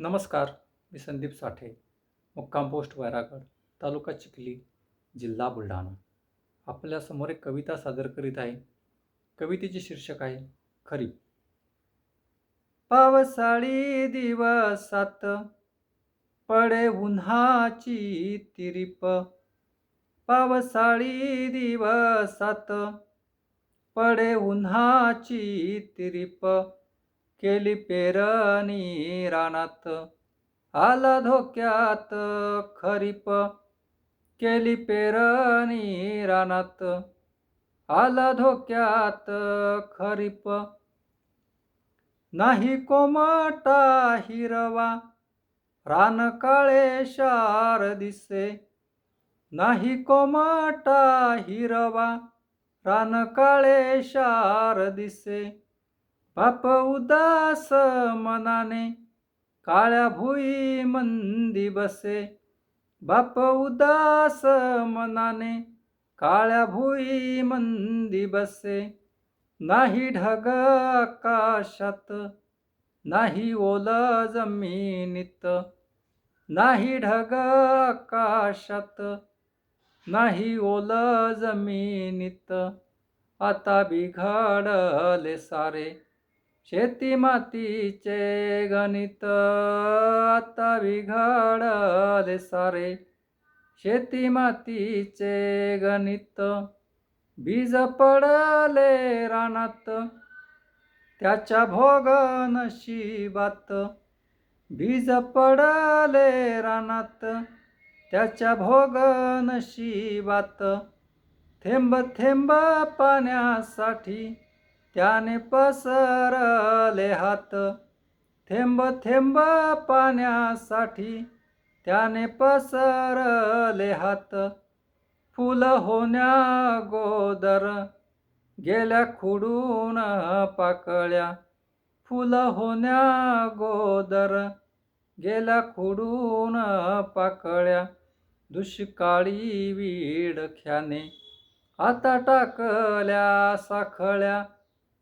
नमस्कार मी संदीप साठे मुक्काम पोस्ट वैरागड तालुका चिखली जिल्हा बुलढाणा. आपल्यासमोर एक कविता सादर करीत आहे. कवितेचे शीर्षक आहे खरीप. पावसाळी दिवसात पडे उन्हाची तिरीप. पावसाळी दिवसात पडे उन्हाची तिरीप. केली पेरणी रानात. आला धोक्यात खरीप. केली पेरणी रानात. आला धोक्यात खरीप. नाही कोमटा हिरवा. रान काळे शार दिसे. नाही कोमटा हिरवा. रान काळे शार दिसे. बाप उदास मनाने काळ्या भुई मंदी बसे. बाप उदास मनाने काळ्या भुई मंदी बसे. नाही ढग आकाशात नाही ओल जमिनीत. नाही ढग आकाशात नाही ओल जमिनीत. आता बिघडले सारे. शेती मातीचे गणित आता बिघडले सारे. शेती मातीचे गणित बीज पडले रानात. त्याच्या भोग नशिबात बीज पडले रानात. त्याच्या भोग नशिबात थेंब थेंब पाण्यासाठी त्याने पसरले हात. थेंब थेंब पाण्यासाठी त्याने पसरले हात. फुल होण्या गोदर गेल्या खुडून पाकळ्या. फुल होण्या गोदर गेल्या खुडून पाकळ्या. दुष्काळी विडख्याने आता टाकल्या साखळ्या.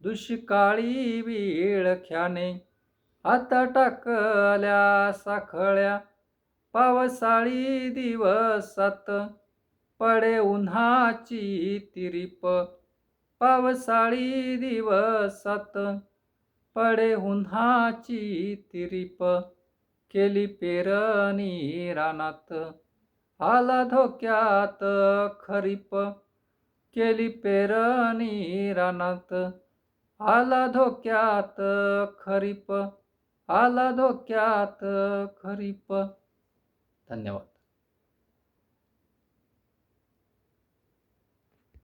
दुष्काळी विळख्याने आता टाकल्या साखळ्या. पावसाळी दिवसात पडे उन्हाची तिरीप. पावसाळी दिवसात पडे उन्हाची तिरीप. केली पेरणी रानात आला धोक्यात खरीप. केली पेरणी रानात आला धोक्यात खरीप. आला धोक्यात खरीप. धन्यवाद.